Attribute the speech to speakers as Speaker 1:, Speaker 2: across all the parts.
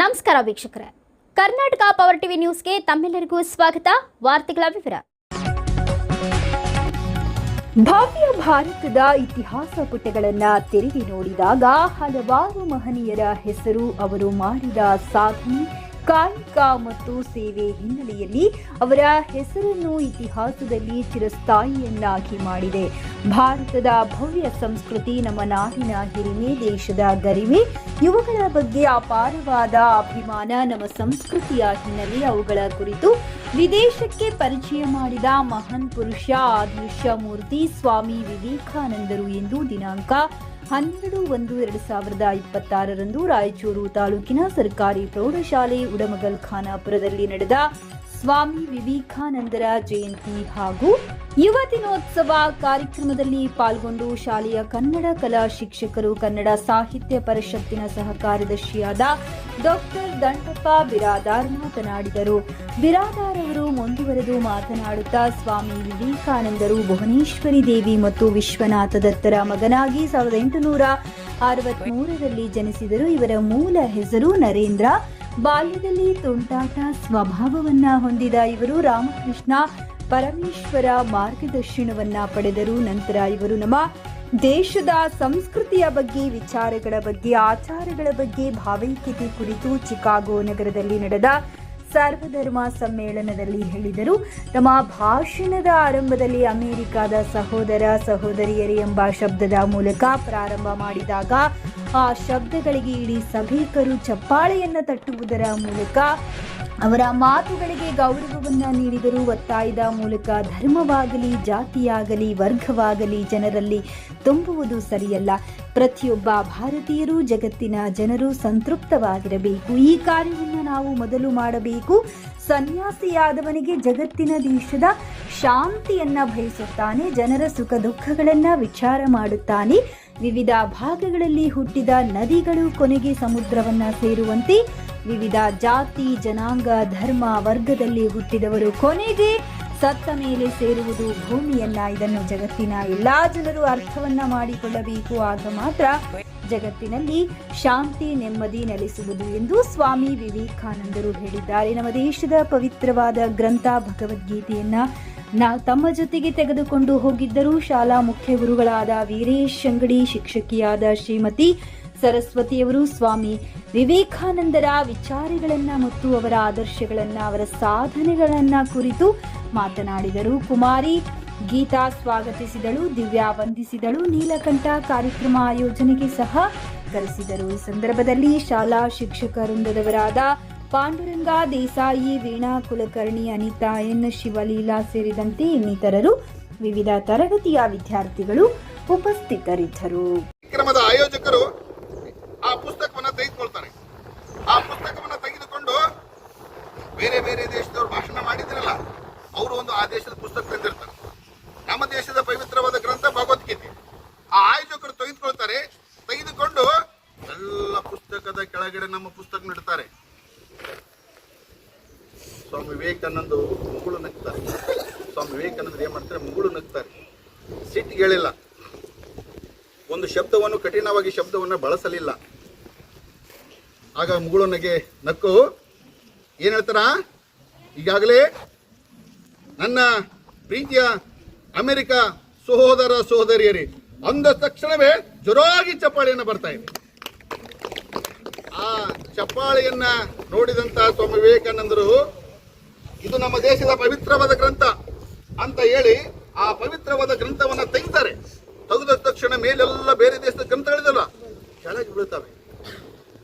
Speaker 1: ನಮಸ್ಕಾರ ವೀಕ್ಷಕರೇ. Karnataka power TV ನ್ಯೂಸ್ಗೆ ತಮ್ಮೆಲ್ಲರಿಗೂ ಸ್ವಾಗತ. ವಾರ್ತೆಗಳ ವಿವರ.
Speaker 2: ಭವ್ಯ ಭಾರತದ ಇತಿಹಾಸ ಪುಟಗಳನ್ನು ತೆರೆದು ನೋಡಿದಾಗ ಹಲವಾರು ಮಹನೀಯರ ಹೆಸರು ಅವರು ಮಾಡಿದ ಸಾಧನೆ ಕಾಯಕ ಮತ್ತು ಸೇವೆ ಹಿನ್ನೆಲೆಯಲ್ಲಿ ಅವರ ಹೆಸರನ್ನು ಇತಿಹಾಸದಲ್ಲಿ ಚಿರಸ್ಥಾಯಿಯನ್ನಾಗಿ ಮಾಡಿದೆ. ಭಾರತದ ಭವ್ಯ ಸಂಸ್ಕೃತಿ ನಮ್ಮ ನಾಡಿನ ಹಿರಿಮೆ ದೇಶದ ಗರಿಮೆ, ಇವುಗಳ ಬಗ್ಗೆ ಅಪಾರವಾದ ಅಭಿಮಾನ ನಮ್ಮ ಸಂಸ್ಕೃತಿಯ ಹಿನ್ನೆಲೆ ಅವುಗಳ ಕುರಿತು ವಿದೇಶಕ್ಕೆ ಪರಿಚಯ ಮಾಡಿದ ಮಹಾನ್ ಪುರುಷ ಆದರ್ಶ ಮೂರ್ತಿ ಸ್ವಾಮಿ ವಿವೇಕಾನಂದರು ಎಂದು ದಿನಾಂಕ ಹನ್ನೆರಡು ಒಂದು ಎರಡು ಸಾವಿರದ ಇಪ್ಪತ್ತಾರರಂದು ರಾಯಚೂರು ತಾಲೂಕಿನ ಸರ್ಕಾರಿ ಪ್ರೌಢಶಾಲೆ ಉಡಮಗಲ್ ಖಾನಾಪುರದಲ್ಲಿ ನಡೆದ ಸ್ವಾಮಿ ವಿವೇಕಾನಂದರ ಜಯಂತಿ ಹಾಗೂ ಯುವ ದಿನೋತ್ಸವ ಕಾರ್ಯಕ್ರಮದಲ್ಲಿ ಪಾಲ್ಗೊಂಡು ಶಾಲೆಯ ಕನ್ನಡ ಕಲಾ ಶಿಕ್ಷಕರು ಕನ್ನಡ ಸಾಹಿತ್ಯ ಪರಿಷತ್ತಿನ ಸಹಕಾರ್ಯದರ್ಶಿಯಾದ ಡಾಕ್ಟರ್ ದಂಡಪ್ಪ ಬಿರಾದಾರ್ ಮಾತನಾಡಿದರು. ಬಿರಾದಾರ್ ಅವರು ಮುಂದುವರೆದು ಮಾತನಾಡುತ್ತಾ ಸ್ವಾಮಿ ವಿವೇಕಾನಂದರು ಭುವನೇಶ್ವರಿ ದೇವಿ ಮತ್ತು ವಿಶ್ವನಾಥ ದತ್ತರ ಮಗನಾಗಿ ಸಾವಿರದ ಎಂಟುನೂರ ಅರವತ್ಮೂರರಲ್ಲಿ ಜನಿಸಿದರು. ಇವರ ಮೂಲ ಹೆಸರು ನರೇಂದ್ರ. ಬಾಲ್ಯದಲ್ಲಿ ತುಂಟಾಟ ಸ್ವಭಾವವನ್ನ ಹೊಂದಿದ ಇವರು ರಾಮಕೃಷ್ಣ ಪರಮೇಶ್ವರ ಮಾರ್ಗದರ್ಶನವನ್ನ ಪಡೆದರು. ನಂತರ ಇವರು ನಮ್ಮ ದೇಶದ ಸಂಸ್ಕೃತಿಯ ಬಗ್ಗೆ, ವಿಚಾರಗಳ ಬಗ್ಗೆ, ಆಚಾರಗಳ ಬಗ್ಗೆ, ಭಾವೈಕ್ಯತೆ ಕುರಿತು ಚಿಕಾಗೋ ನಗರದಲ್ಲಿ ನಡೆದ ಸರ್ವಧರ್ಮ ಸಮ್ಮೇಳನದಲ್ಲಿ ಹೇಳಿದರು. ತಮ್ಮ ಭಾಷಣದ ಆರಂಭದಲ್ಲಿ ಅಮೆರಿಕದ ಸಹೋದರ ಸಹೋದರಿಯರೇ ಎಂಬ ಶಬ್ದದ ಮೂಲಕ ಪ್ರಾರಂಭ ಮಾಡಿದಾಗ, ಆ ಶಬ್ದಗಳಿಗೆ ಇಡೀ ಸಭಿಕರು ಚಪ್ಪಾಳೆಯನ್ನ ತಟ್ಟುವುದರ ಮೂಲಕ ಅವರ ಮಾತುಗಳಿಗೆ ಗೌರವವನ್ನು ನೀಡಿದರು. ಒತ್ತಾಯದ ಮೂಲಕ ಧರ್ಮವಾಗಲಿ, ಜಾತಿಯಾಗಲಿ, ವರ್ಗವಾಗಲಿ ಜನರಲ್ಲಿ ತುಂಬುವುದು ಸರಿಯಲ್ಲ. ಪ್ರತಿಯೊಬ್ಬ ಭಾರತೀಯರು ಜಗತ್ತಿನ ಜನರು ಸಂತೃಪ್ತವಾಗಿರಬೇಕು. ಈ ಕಾರ್ಯವನ್ನು ನಾವು ಮೊದಲು ಮಾಡಬೇಕು. ಸನ್ಯಾಸಿಯಾದವನಿಗೆ ಜಗತ್ತಿನ ದೇಶದ ಶಾಂತಿಯನ್ನ ಬಯಸುತ್ತಾನೆ, ಜನರ ಸುಖ ದುಃಖಗಳನ್ನ ವಿಚಾರ ಮಾಡುತ್ತಾನೆ. ವಿವಿಧ ಭಾಗಗಳಲ್ಲಿ ಹುಟ್ಟಿದ ನದಿಗಳು ಕೊನೆಗೆ ಸಮುದ್ರವನ್ನ ಸೇರುವಂತೆ ವಿವಿಧ ಜಾತಿ, ಜನಾಂಗ, ಧರ್ಮ ವರ್ಗದಲ್ಲಿ ಹುಟ್ಟಿದವರು ಕೊನೆಗೆ ಸತ್ತ ಮೇಲೆ ಸೇರುವುದು ಭೂಮಿಯನ್ನ, ಇದನ್ನು ಜಗತ್ತಿನ ಎಲ್ಲಾ ಜನರು ಅರ್ಥವನ್ನ ಮಾಡಿಕೊಳ್ಳಬೇಕು. ಆಗ ಮಾತ್ರ ಜಗತ್ತಿನಲ್ಲಿ ಶಾಂತಿ, ನೆಮ್ಮದಿ ನೆಲೆಸುವುದು ಎಂದು ಸ್ವಾಮಿ ವಿವೇಕಾನಂದರು ಹೇಳಿದ್ದಾರೆ. ನಮ್ಮ ದೇಶದ ಪವಿತ್ರವಾದ ಗ್ರಂಥ ಭಗವದ್ಗೀತೆಯನ್ನ ನಾ ತಮ್ಮ ಜೊತೆಗೆ ತೆಗೆದುಕೊಂಡು ಹೋಗಿದ್ದರು ಶಾಲಾ ಮುಖ್ಯ ಗುರುಗಳಾದ ವೀರೇಶ್ ಅಂಗಡಿ ಶಿಕ್ಷಕಿಯಾದ ಶ್ರೀಮತಿ ಸರಸ್ವತಿಯವರು ಸ್ವಾಮಿ ವಿವೇಕಾನಂದರ ವಿಚಾರಗಳನ್ನ ಮತ್ತು ಅವರ ಆದರ್ಶಗಳನ್ನ, ಅವರ ಸಾಧನೆಗಳನ್ನ ಕುರಿತು ಮಾತನಾಡಿದರು. ಕುಮಾರಿ ಗೀತಾ ಸ್ವಾಗತಿಸಿದಳು, ದಿವ್ಯಾ ವಂದಿಸಿದಳು, ನೀಲಕಂಠ ಕಾರ್ಯಕ್ರಮ ಆಯೋಜನೆಗೆ ಸಹ ಕರೆಸಿದರು. ಈ ಸಂದರ್ಭದಲ್ಲಿ ಶಾಲಾ ಶಿಕ್ಷಕ ವೃಂದದವರಾದ ಪಾಂಡುರಂಗ ದೇಸಾಯಿ, ವೀಣಾ ಕುಲಕರ್ಣಿ, ಅನಿತಾ ಎನ್, ಶಿವಲೀಲಾ ಸೇರಿದಂತೆ ಇನ್ನಿತರರು ವಿವಿಧ ತರಗತಿಯ ವಿದ್ಯಾರ್ಥಿಗಳು ಉಪಸ್ಥಿತರಿದ್ದರು.
Speaker 3: ಕಾರ್ಯಕ್ರಮದ ಆಯೋಜಕರು ಆ ಪುಸ್ತಕವನ್ನ ತೆಗೆದುಕೊಳ್ತಾರೆ. ಆ ಪುಸ್ತಕವನ್ನ ತೆಗೆದುಕೊಂಡು ಬೇರೆ ಬೇರೆ ದೇಶದವ್ರು ಭಾಷಣ ಮಾಡಿದ್ರಲ್ಲ, ಅವರು ಒಂದು ಆ ದೇಶದ ಪುಸ್ತಕ ತಂದಿರ್ತಾರೆ. ನಮ್ಮ ದೇಶದ ಪವಿತ್ರವಾದ ಗ್ರಂಥ ಭಗವದ್ಗೀತೆ. ಆ ಆಯೋಜಕರು ತೆಗೆದುಕೊಳ್ತಾರೆ, ತೆಗೆದುಕೊಂಡು ಎಲ್ಲ ಪುಸ್ತಕದ ಕೆಳಗಡೆ ನಮ್ಮ ಪುಸ್ತಕ ನೀಡ್ತಾರೆ ಸ್ವಾಮಿ ವಿವೇಕಾನಂದ ಮುಗುಳು ನಗ್ತಾರೆ. ಸ್ವಾಮಿ ವಿವೇಕಾನಂದ ಏನು ಮಾಡ್ತಾರೆ? ಮುಗುಳು ನಗ್ತಾರೆ. ಸಿಟ್ಟಿಗೆ ಹೇಳಿಲ್ಲ. ಒಂದು ಶಬ್ದವನ್ನು, ಕಠಿಣವಾಗಿ ಶಬ್ದವನ್ನು ಬಳಸಲಿಲ್ಲ. ಆಗ ಮುಗುಳನಿಗೆ ನಕ್ಕು, ಏನ್ ಹೇಳ್ತಾರ? ಈಗಾಗಲೇ ನನ್ನ ಪ್ರೀತಿಯ ಅಮೆರಿಕ ಸಹೋದರ ಸಹೋದರಿಯರಿ, ಅಂದ ತಕ್ಷಣವೇ ಜೋರಾಗಿ ಚಪ್ಪಾಳೆಯನ್ನು ಬರ್ತಾ ಇದೆ. ಆ ಚಪ್ಪಾಳಿಯನ್ನ ನೋಡಿದಂತ ಸ್ವಾಮಿ ವಿವೇಕಾನಂದರು, ಇದು ನಮ್ಮ ದೇಶದ ಪವಿತ್ರವಾದ ಗ್ರಂಥ ಅಂತ ಹೇಳಿ ಆ ಪವಿತ್ರವಾದ ಗ್ರಂಥವನ್ನ ತೆಗಿತಾರೆ. ತೆಗೆದ ತಕ್ಷಣ ಮೇಲೆಲ್ಲ ಬೇರೆ ದೇಶದ ಗ್ರಂಥಗಳಿದಲ್ಲ, ಕೆಳಗೆ ಬೀಳ್ತವೆ.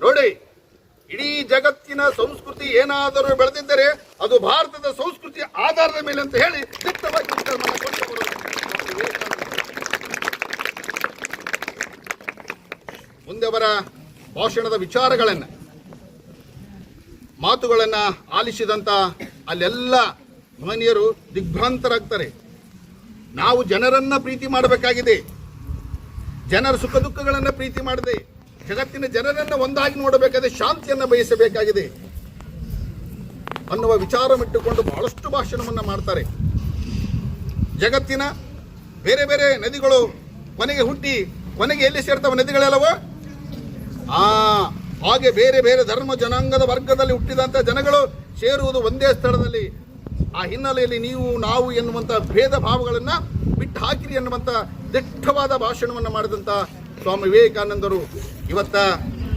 Speaker 3: ನೋಡಿ ಇಡೀ ಜಗತ್ತಿನ ಸಂಸ್ಕೃತಿ ಏನಾದರೂ ಬೆಳೆದಿದ್ದರೆ ಅದು ಭಾರತದ ಸಂಸ್ಕೃತಿ ಆಧಾರದ ಮೇಲೆ ಅಂತ ಹೇಳಿ ದಿಟ್ಟವಾಗಿ ಮುಂದೆ ಅವರ ಭಾಷಣದ ವಿಚಾರಗಳನ್ನ, ಮಾತುಗಳನ್ನ ಆಲಿಸಿದಂತ ಅಲ್ಲೆಲ್ಲ ಮಹನೀಯರು ದಿಗ್ಭ್ರಾಂತರಾಗ್ತಾರೆ. ನಾವು ಜನರನ್ನ ಪ್ರೀತಿ ಮಾಡಬೇಕಾಗಿದೆ. ಜನರ ಸುಖ ದುಃಖಗಳನ್ನ ಪ್ರೀತಿ ಮಾಡದೆ ಜಗತ್ತಿನ ಜನರನ್ನು ಒಂದಾಗಿ ನೋಡಬೇಕಾದ್ರೆ ಶಾಂತಿಯನ್ನು ಬಯಸಬೇಕಾಗಿದೆ ಅನ್ನುವ ವಿಚಾರವಿಟ್ಟುಕೊಂಡು ಬಹಳಷ್ಟು ಭಾಷಣವನ್ನು ಮಾಡ್ತಾರೆ. ಜಗತ್ತಿನ ಬೇರೆ ಬೇರೆ ನದಿಗಳು ಕೊನೆಗೆ ಹುಟ್ಟಿ ಕೊನೆಗೆ ಎಲ್ಲಿ ಸೇರ್ತಾವ ನದಿಗಳೆಲ್ಲವೋ? ಆ, ಹಾಗೆ ಬೇರೆ ಬೇರೆ ಧರ್ಮ ಜನಾಂಗದ ವರ್ಗದಲ್ಲಿ ಹುಟ್ಟಿದಂಥ ಜನಗಳು ಸೇರುವುದು ಒಂದೇ ಸ್ಥಳದಲ್ಲಿ. ಆ ಹಿನ್ನೆಲೆಯಲ್ಲಿ ನೀವು, ನಾವು ಎನ್ನುವಂಥ ಭೇದ ಭಾವಗಳನ್ನು ಬಿಟ್ಟು ಹಾಕಿರಿ ಎನ್ನುವಂಥ ದಿಟ್ಟವಾದ ಭಾಷಣವನ್ನು ಮಾಡಿದಂಥ ಸ್ವಾಮಿ ವಿವೇಕಾನಂದರು. ಇವತ್ತ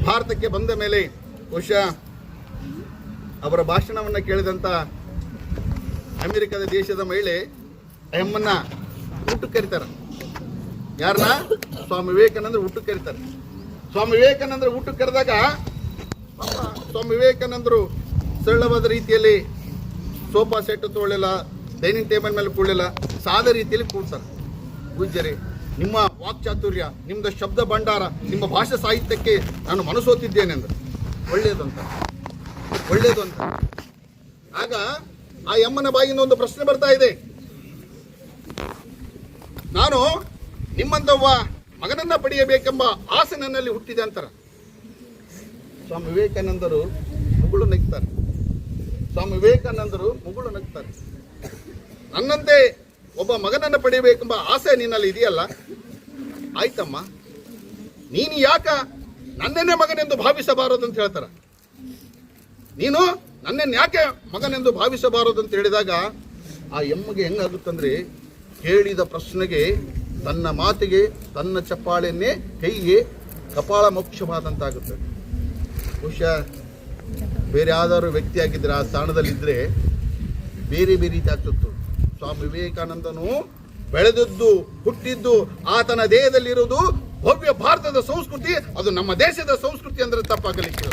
Speaker 3: ಭಾರತಕ್ಕೆ ಬಂದ ಮೇಲೆ ಬಹುಶಃ ಅವರ ಭಾಷಣವನ್ನು ಕೇಳಿದಂಥ ಅಮೆರಿಕದ ದೇಶದ ಮಹಿಳೆ ಎಮ್ಮನ್ನ ಊಟಕ್ಕೆ ಕರೀತಾರೆ ಯಾರನ್ನ ಸ್ವಾಮಿ ವಿವೇಕಾನಂದರು ಊಟಕ್ಕೆ ಕರೀತಾರೆ ಸ್ವಾಮಿ ವಿವೇಕಾನಂದರು ಊಟಕ್ಕೆ ಕರೆದಾಗ ಸ್ವಾಮಿ ವಿವೇಕಾನಂದರು ಸರಳವಾದ ರೀತಿಯಲ್ಲಿ ಸೋಫಾ ಸೆಟ್ ತೊಗೊಳ್ಳಿಲ್ಲ, ಡೈನಿಂಗ್ ಟೇಬಲ್ ಮೇಲೆ ಕೂಡಲಿಲ್ಲ ಸಾದ ರೀತಿಯಲ್ಲಿ ಕೂಡ್ತಾರೆ ಪೂಜ್ಯರೇ ನಿಮ್ಮ ವಾಕ್ಚಾತುರ್ಯ ನಿಮ್ಮದ ಶಬ್ದ ಭಂಡಾರ, ನಿಮ್ಮ ಭಾಷಾ ಸಾಹಿತ್ಯಕ್ಕೆ ನಾನು ಮನಸೋತಿದ್ದೇನೆ ಅಂದ್ರೆ. ಒಳ್ಳೆಯದು ಅಂತ ಒಳ್ಳೆಯದು ಅಂತ ಆಗ ಆ ಯಮ್ಮನ ಬಾಯಿಂದ ಒಂದು ಪ್ರಶ್ನೆ ಬರ್ತಾ ಇದೆ. ನಾನು ನಿಮ್ಮಂತವ್ವ ಮಗನನ್ನ ಪಡೆಯಬೇಕೆಂಬ ಆಸೆ ನನ್ನಲ್ಲಿ ಹುಟ್ಟಿದೆ ಅಂತಾರ. ಸ್ವಾಮಿ ವಿವೇಕಾನಂದರು ಮುಗುಳು ನಗ್ತಾರೆ. ಸ್ವಾಮಿ ವಿವೇಕಾನಂದರು ಮುಗುಳು ನಗ್ತಾರೆ. ನನ್ನಂತೆ ಒಬ್ಬ ಮಗನನ್ನು ಪಡೆಯಬೇಕೆಂಬ ಆಸೆ ನಿನ್ನಲ್ಲಿ ಇದೆಯಲ್ಲ? ಆಯ್ತಮ್ಮ. ನೀನು ಯಾಕ ನನ್ನನ್ನೇ ಮಗನೆಂದು ಭಾವಿಸಬಾರದು ಅಂತ ಹೇಳ್ತಾರ? ನೀನು ನನ್ನನ್ನು ಯಾಕೆ ಮಗನೆಂದು ಭಾವಿಸಬಾರದು ಅಂತ ಹೇಳಿದಾಗ ಆ ಎಮ್ಮಗೆ ಹೆಂಗಾಗುತ್ತಂದ್ರೆ ಕೇಳಿದ ಪ್ರಶ್ನೆಗೆ, ತನ್ನ ಮಾತಿಗೆ, ತನ್ನ ಚಪ್ಪಾಳೆಯನ್ನೇ ಕೈಗೆ ಕಪಾಳ ಮೋಕ್ಷವಾದಂತಾಗುತ್ತೆ. ಬಹುಶಃ ಬೇರೆ ಯಾವ್ದಾದ್ರು ವ್ಯಕ್ತಿ ಆಗಿದ್ರೆ ಆ ಸ್ಥಾನದಲ್ಲಿದ್ದರೆ ಬೇರೆ ಬೇರೆ ರೀತಿ ಆಗ್ತಿತ್ತು. ಸ್ವಾಮಿ ವಿವೇಕಾನಂದನು ಬೆಳೆದದ್ದು, ಹುಟ್ಟಿದ್ದು, ಆತನ ದೇಹದಲ್ಲಿರುವುದು ಭವ್ಯ ಭಾರತದ ಸಂಸ್ಕೃತಿ. ಅದು ನಮ್ಮ ದೇಶದ ಸಂಸ್ಕೃತಿ ಅಂದ್ರೆ ತಪ್ಪಾಗಲಿಕ್ಕೆ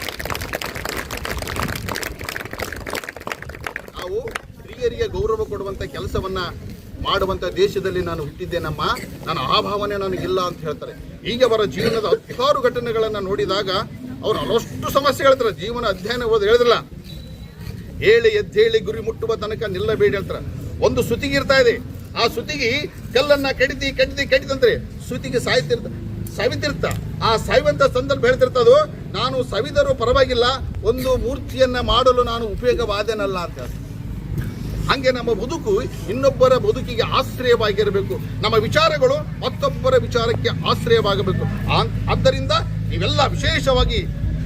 Speaker 3: ನಾವು ಹಿರಿಯರಿಗೆ ಗೌರವ ಕೊಡುವಂತ ಕೆಲಸವನ್ನ ಮಾಡುವಂತ ದೇಶದಲ್ಲಿ ನಾನು ಹುಟ್ಟಿದ್ದೇನಮ್ಮ. ನನ್ನ ಆ ಭಾವನೆ ನನಗಿಲ್ಲ ಅಂತ ಹೇಳ್ತಾರೆ. ಈಗ ಅವರ ಜೀವನದ ಹತ್ತಾರು ಘಟನೆಗಳನ್ನ ನೋಡಿದಾಗ ಅವರು ಹಲವಷ್ಟು ಸಮಸ್ಯೆ ಹೇಳ್ತಾರೆ. ಜೀವನ ಅಧ್ಯಯನ ಓದಿ ಹೇಳಿದ್ರಲ್ಲ ಹೇಳಿ ಎದ್ದೇಳಿ ಗುರಿ ಮುಟ್ಟುವ ತನಕ ನಿಲ್ಲಬೇಡಿ ಅಂತಾರೆ ಒಂದು ಸುತಿಗೆ ಇರ್ತಾ ಇದೆ. ಆ ಸುತಿಗೆ ಕಲ್ಲನ್ನ ಕಡಿತಿ ಕಡಿತಿ ಕಡಿತಂದ್ರೆ ಸುತಿಗೆ ಸಾಯ್ತಿರ್ತ, ಸವಿತಿರ್ತ. ಆ ಸಾಯುವಂತ ಸಂದರ್ಭ ಹೇಳ್ತಿರ್ತದು ನಾನು ಸವಿದರೂ ಪರವಾಗಿಲ್ಲ, ಒಂದು ಮೂರ್ತಿಯನ್ನ ಮಾಡಲು ನಾನು ಉಪಯೋಗವಾದೇನಲ್ಲ ಅಂತ. ಹಂಗೆ ನಮ್ಮ ಬದುಕು ಇನ್ನೊಬ್ಬರ ಬದುಕಿಗೆ ಆಶ್ರಯವಾಗಿರಬೇಕು. ನಮ್ಮ ವಿಚಾರಗಳು ಮತ್ತೊಬ್ಬರ ವಿಚಾರಕ್ಕೆ ಆಶ್ರಯವಾಗಬೇಕು. ಆದ್ದರಿಂದ ನೀವೆಲ್ಲ ವಿಶೇಷವಾಗಿ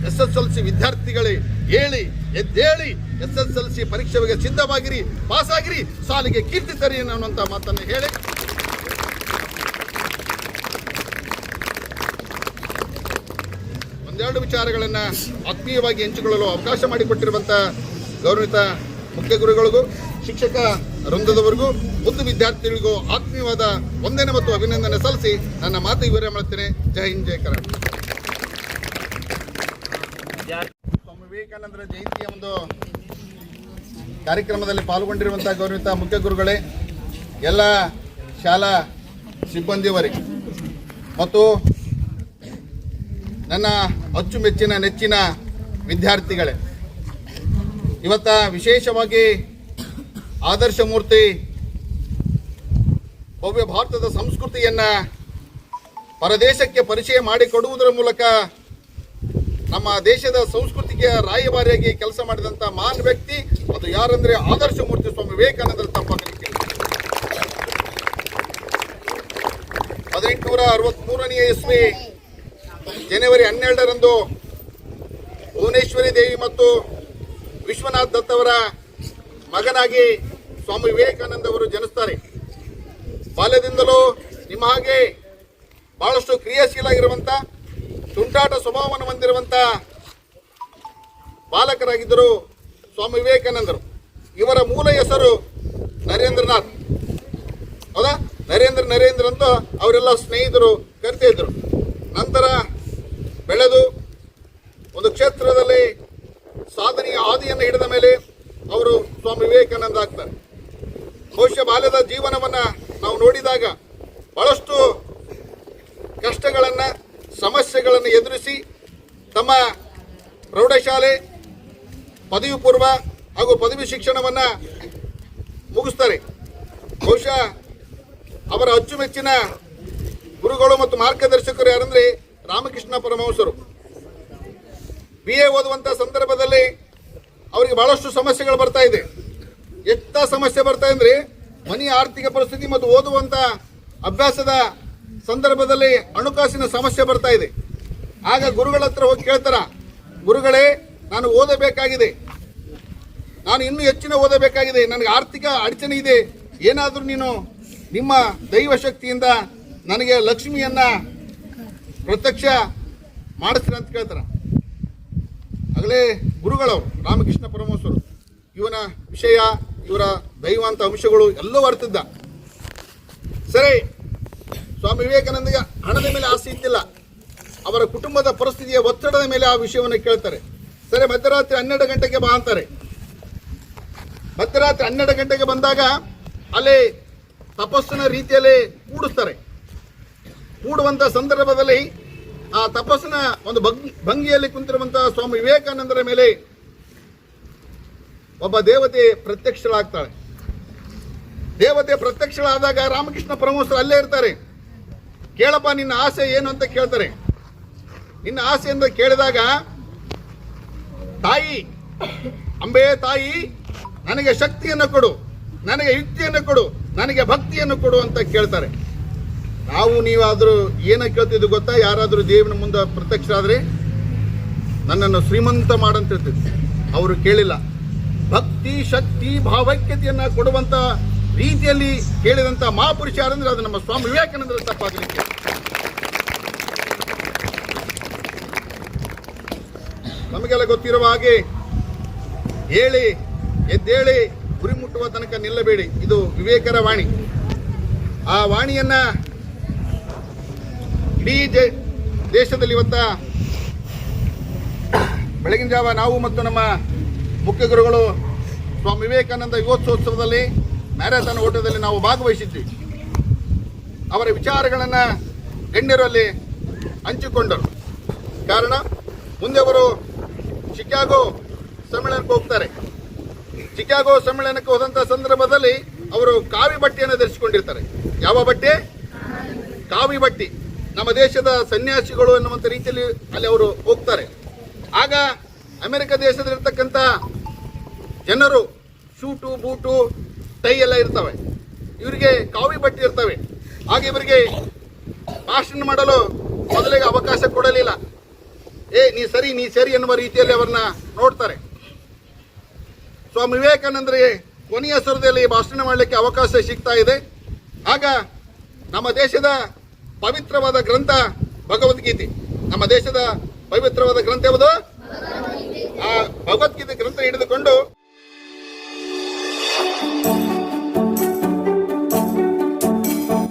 Speaker 3: ಎಸ್ ಎಸ್ ಎಲ್ ಸಿ ವಿದ್ಯಾರ್ಥಿಗಳೇ ಹೇಳಿ ಎದ್ದೇಳಿ ಎಸ್ ಎಸ್ ಎಲ್ ಸಿ ಪರೀಕ್ಷೆಗೆ ಸಿದ್ಧವಾಗಿರಿ, ಪಾಸಾಗಿರಿ. ಸಾಲಿಗೆ ಕೀರ್ತಿ ತರಿ ಅನ್ನುವಂಥ ಮಾತನ್ನು ಹೇಳಿ. ಒಂದೆರಡು ವಿಚಾರಗಳನ್ನ ಆತ್ಮೀಯವಾಗಿ ಹಂಚಿಕೊಳ್ಳಲು ಅವಕಾಶ ಮಾಡಿಕೊಟ್ಟಿರುವಂತ ಗೌರವಿತ ಮುಖ್ಯ ಗುರುಗಳಿಗೂ, ಶಿಕ್ಷಕ ವೃಂದದವರೆಗೂ ಮುದ್ದು ವಿದ್ಯಾರ್ಥಿಗಳಿಗೂ ಆತ್ಮೀಯವಾದ ವಂದನೆ ಮತ್ತು ಅಭಿನಂದನೆ ಸಲ್ಲಿಸಿ ನನ್ನ ಮಾತು ವಿವರ ಮಾಡ್ತೇನೆ. ಜೈ ಹಿಂದ್, ಜೈ ಕರ್ನಾಟಕ. ವಿವೇಕಾನಂದರ ಜಯಂತಿಯ ಒಂದು ಕಾರ್ಯಕ್ರಮದಲ್ಲಿ ಪಾಲ್ಗೊಂಡಿರುವಂತಹ ಗೌರವಿತ ಮುಖ್ಯ ಗುರುಗಳೇ, ಎಲ್ಲ ಶಾಲಾ ಸಿಬ್ಬಂದಿಯವರಿಗೆ ಮತ್ತು ನನ್ನ ಅಚ್ಚುಮೆಚ್ಚಿನ, ನೆಚ್ಚಿನ ವಿದ್ಯಾರ್ಥಿಗಳೇ, ಇವತ್ತ ವಿಶೇಷವಾಗಿ ಆದರ್ಶ ಮೂರ್ತಿ ಭವ್ಯ ಭಾರತದ ಸಂಸ್ಕೃತಿಯನ್ನ ಪರದೇಶಕ್ಕೆ ಪರಿಚಯ ಮಾಡಿಕೊಡುವುದರ ಮೂಲಕ ನಮ್ಮ ದೇಶದ ಸಂಸ್ಕೃತಿಗೆ ರಾಯಭಾರಿಯಾಗಿ ಕೆಲಸ ಮಾಡಿದಂತ ಮಾನ್ ವ್ಯಕ್ತಿ ಅದು ಯಾರಂದ್ರೆ ಆದರ್ಶ ಮೂರ್ತಿ ಸ್ವಾಮಿ ವಿವೇಕಾನಂದರ ತಪ್ಪಾಗಲಿಕ್ಕೆ ಹದಿನೆಂಟುನೂರ ಅರವತ್ಮೂರನೆಯ ಇಸ್ವಿ ಜನವರಿ ಹನ್ನೆರಡರಂದು ಭುವನೇಶ್ವರಿ ದೇವಿ ಮತ್ತು ವಿಶ್ವನಾಥ್ ದತ್ ಅವರ ಮಗನಾಗಿ ಸ್ವಾಮಿ ವಿವೇಕಾನಂದ ಅವರು ಜನಿಸ್ತಾರೆ. ಬಾಲ್ಯದಿಂದಲೂ ನಿಮ್ಮ ಹಾಗೆ ಬಹಳಷ್ಟು ಕ್ರಿಯಾಶೀಲ ಆಗಿರುವಂತ ತುಂಟಾಟ ಸ್ವಭಾವವನ್ನು ಹೊಂದಿರುವಂತ ಬಾಲಕರಾಗಿದ್ದರು ಸ್ವಾಮಿ ವಿವೇಕಾನಂದರು. ಇವರ ಮೂಲ ಹೆಸರು ನರೇಂದ್ರನಾಥ್. ಹೌದಾ? ನರೇಂದ್ರ ನರೇಂದ್ರ ಅಂತ ಅವರೆಲ್ಲ ಸ್ನೇಹಿತರು ಕರಿತಾ ಇದ್ರು. ನಂತರ ಬೆಳೆದು ಒಂದು ಕ್ಷೇತ್ರದಲ್ಲಿ ಸಾಧನೆಯ ಹಾದಿಯನ್ನು ಹಿಡಿದ ಮೇಲೆ ಅವರು ಸ್ವಾಮಿ ವಿವೇಕಾನಂದ ಆಗ್ತಾರೆ. ಬಹುಶಃ ಬಾಲ್ಯದ ಜೀವನವನ್ನು ನಾವು ನೋಡಿದಾಗ ಬಹಳಷ್ಟು ಕಷ್ಟಗಳನ್ನು, ಸಮಸ್ಯೆಗಳನ್ನು ಎದುರಿಸಿ ತಮ್ಮ ಪ್ರೌಢಶಾಲೆ ಪದವಿ ಪೂರ್ವ ಹಾಗೂ ಪದವಿ ಶಿಕ್ಷಣವನ್ನ ಮುಗಿಸ್ತಾರೆ. ಬಹುಶಃ ಅವರ ಅಚ್ಚುಮೆಚ್ಚಿನ ಗುರುಗಳು ಮತ್ತು ಮಾರ್ಗದರ್ಶಕರು ಯಾರಂದ್ರೆ ರಾಮಕೃಷ್ಣ ಪರಮಹಂಸರು. ಬಿ ಎ ಓದುವಂತ ಸಂದರ್ಭದಲ್ಲಿ ಅವರಿಗೆ ಬಹಳಷ್ಟು ಸಮಸ್ಯೆಗಳು ಬರ್ತಾ ಇದೆ. ಎಷ್ಟ ಸಮಸ್ಯೆ ಬರ್ತಾ ಇದ್ರೆ ಮನೆಯ ಆರ್ಥಿಕ ಪರಿಸ್ಥಿತಿ ಮತ್ತು ಓದುವಂತ ಅಭ್ಯಾಸದ ಸಂದರ್ಭದಲ್ಲಿ ಹಣಕಾಸಿನ ಸಮಸ್ಯೆ ಬರ್ತಾ ಇದೆ. ಆಗ ಗುರುಗಳ ಹತ್ರ ಹೋಗಿ ಕೇಳ್ತಾರ, ಗುರುಗಳೇ ನಾನು ಓದಬೇಕಾಗಿದೆ. ನಾನು ಇನ್ನೂ ಹೆಚ್ಚಿನ ಓದಬೇಕಾಗಿದೆ. ನನಗೆ ಆರ್ಥಿಕ ಅಡಚಣೆ ಇದೆ. ಏನಾದರೂ ನೀನು ನಿಮ್ಮ ದೈವ ಶಕ್ತಿಯಿಂದ ನನಗೆ ಲಕ್ಷ್ಮಿಯನ್ನ ಪ್ರತ್ಯಕ್ಷ ಮಾಡಿಸ್ತೀರ ಅಂತ ಕೇಳ್ತಾರೆ. ಆಗಲೇ ಗುರುಗಳವರು, ರಾಮಕೃಷ್ಣ ಪರಮಹಂಸರು ಇವನ ವಿಷಯ, ಇವರ ದೈವಾಂತ ಅಂಶಗಳು ಎಲ್ಲವೂ ಅರ್ತಿದ್ದ. ಸರಿ, ಸ್ವಾಮಿ ವಿವೇಕಾನಂದಗೆ ಹಣದ ಮೇಲೆ ಆಸೆ ಇದ್ದಿಲ್ಲ. ಅವರ ಕುಟುಂಬದ ಪರಿಸ್ಥಿತಿಯ ಒತ್ತಡದ ಮೇಲೆ ಆ ವಿಷಯವನ್ನು ಕೇಳ್ತಾರೆ. ಸರಿ, ಮಧ್ಯರಾತ್ರಿ ಹನ್ನೆರಡು ಗಂಟೆಗೆ ಬಾ ಅಂತಾರೆ. ಮಧ್ಯರಾತ್ರಿ ಹನ್ನೆರಡು ಗಂಟೆಗೆ ಬಂದಾಗ ಅಲ್ಲಿ ತಪಸ್ಸಿನ ರೀತಿಯಲ್ಲಿ ಕೂಡಿಸ್ತಾರೆ. ಕೂಡುವಂತ ಸಂದರ್ಭದಲ್ಲಿ ಆ ತಪಸ್ಸಿನ ಒಂದು ಭಂಗ್- ಭಂಗಿಯಲ್ಲಿ ಕುಂತಿರುವಂತಹ ಸ್ವಾಮಿ ವಿವೇಕಾನಂದರ ಮೇಲೆ ಒಬ್ಬ ದೇವತೆ ಪ್ರತ್ಯಕ್ಷಳಾಗ್ತಾಳೆ. ದೇವತೆ ಪ್ರತ್ಯಕ್ಷಳಾದಾಗ ರಾಮಕೃಷ್ಣ ಪರಮಹಂಸರು ಅಲ್ಲೇ ಇರ್ತಾರೆ. ಕೇಳಪ್ಪ, ನಿನ್ನ ಆಸೆ ಏನು ಅಂತ ಕೇಳ್ತಾರೆ. ನಿನ್ನ ಆಸೆ ಅಂತ ಕೇಳಿದಾಗ ತಾಯಿ, ಅಂಬೆ ತಾಯಿ, ನನಗೆ ಶಕ್ತಿಯನ್ನು ಕೊಡು, ನನಗೆ ಯುಕ್ತಿಯನ್ನು ಕೊಡು, ನನಗೆ ಭಕ್ತಿಯನ್ನು ಕೊಡು ಅಂತ ಕೇಳ್ತಾರೆ. ನಾವು ನೀವಾದರೂ ಏನೋ ಕೇಳ್ತಿದ್ದು ಗೊತ್ತಾ? ಯಾರಾದರೂ ದೇವನ ಮುಂದೆ ಪ್ರತ್ಯಕ್ಷ ಆದರೆ ನನ್ನನ್ನು ಶ್ರೀಮಂತ ಮಾಡಂತ ಹೇಳ್ತಿದ್ರು. ಅವರು ಕೇಳಿಲ್ಲ. ಭಕ್ತಿ, ಶಕ್ತಿ, ಭಾವೈಕ್ಯತೆಯನ್ನು ಕೊಡುವಂಥ ರೀತಿಯಲ್ಲಿ ಕೇಳಿದಂಥ ಮಹಾಪುರುಷ ಯಾರಂದ್ರೆ ಅದು ನಮ್ಮ ಸ್ವಾಮಿ ವಿವೇಕಾನಂದರ ತಪ್ಪಾಗಲಿಕ್ಕೆ. ನಮಗೆಲ್ಲ ಗೊತ್ತಿರುವ ಹಾಗೆ ಹೇಳಿ, ಎದ್ದೇಳಿ, ಗುರಿ ಮುಟ್ಟುವ ತನಕ ನಿಲ್ಲಬೇಡಿ. ಇದು ವಿವೇಕರ ವಾಣಿ. ಆ ವಾಣಿಯನ್ನ ಇಡೀ ದೇಶದಲ್ಲಿ ಇವತ್ತ ಬೆಳಗಿನ ಜಾವ ನಾವು ಮತ್ತು ನಮ್ಮ ಮುಖ್ಯ ಗುರುಗಳು ಸ್ವಾಮಿ ವಿವೇಕಾನಂದ ಯುವೋತ್ಸವದಲ್ಲಿ ಮ್ಯಾರಥಾನ್ ಓಟದಲ್ಲಿ ನಾವು ಭಾಗವಹಿಸಿದ್ವಿ. ಅವರ ವಿಚಾರಗಳನ್ನು ಗಣ್ಯರಲ್ಲಿ ಹಂಚಿಕೊಂಡರು. ಕಾರಣ, ಮುಂದೆ ಅವರು ಶಿಕಾಗೋ ಸಮ್ಮೇಳನಕ್ಕೆ ಹೋಗ್ತಾರೆ. ಚಿಕಾಗೋ ಸಮ್ಮೇಳನಕ್ಕೆ ಹೋದಂತ ಸಂದರ್ಭದಲ್ಲಿ ಅವರು ಕಾವಿ ಬಟ್ಟೆಯನ್ನು ಧರಿಸಿಕೊಂಡಿರ್ತಾರೆ. ಯಾವ ಬಟ್ಟೆ? ಕಾವಿ ಬಟ್ಟಿ. ನಮ್ಮ ದೇಶದ ಸನ್ಯಾಸಿಗಳು ಎನ್ನುವಂತ ರೀತಿಯಲ್ಲಿ ಅಲ್ಲಿ ಅವರು ಹೋಗ್ತಾರೆ. ಆಗ ಅಮೆರಿಕ ದೇಶದಲ್ಲಿರ್ತಕ್ಕಂಥ ಜನರು ಶೂಟು, ಬೂಟು, ಟೈ ಎಲ್ಲ ಇರ್ತವೆ. ಇವರಿಗೆ ಕಾವಿ ಬಟ್ಟೆ ಇರ್ತವೆ. ಹಾಗೆ ಇವರಿಗೆ ಭಾಷಣ ಮಾಡಲು ಮೊದಲಿಗೆ ಅವಕಾಶ ಕೊಡಲಿಲ್ಲ. ಏ, ನೀ ಸರಿ ನೀ ಸರಿ ಎನ್ನುವ ರೀತಿಯಲ್ಲಿ ಅವರನ್ನ ನೋಡ್ತಾರೆ. ಸ್ವಾಮಿ ವಿವೇಕಾನಂದರಿಗೆ ಕೊನೆಯ ಸ್ವರದಲ್ಲಿ ಭಾಷಣ ಮಾಡಲಿಕ್ಕೆ ಅವಕಾಶ ಸಿಗ್ತಾ ಇದೆ. ಆಗ ನಮ್ಮ ದೇಶದ ಪವಿತ್ರವಾದ ಗ್ರಂಥ ಭಗವದ್ಗೀತೆ. ನಮ್ಮ ದೇಶದ ಪವಿತ್ರವಾದ ಗ್ರಂಥ ಯಾವುದು? ಆ ಭಗವದ್ಗೀತೆ ಗ್ರಂಥ ಹಿಡಿದುಕೊಂಡು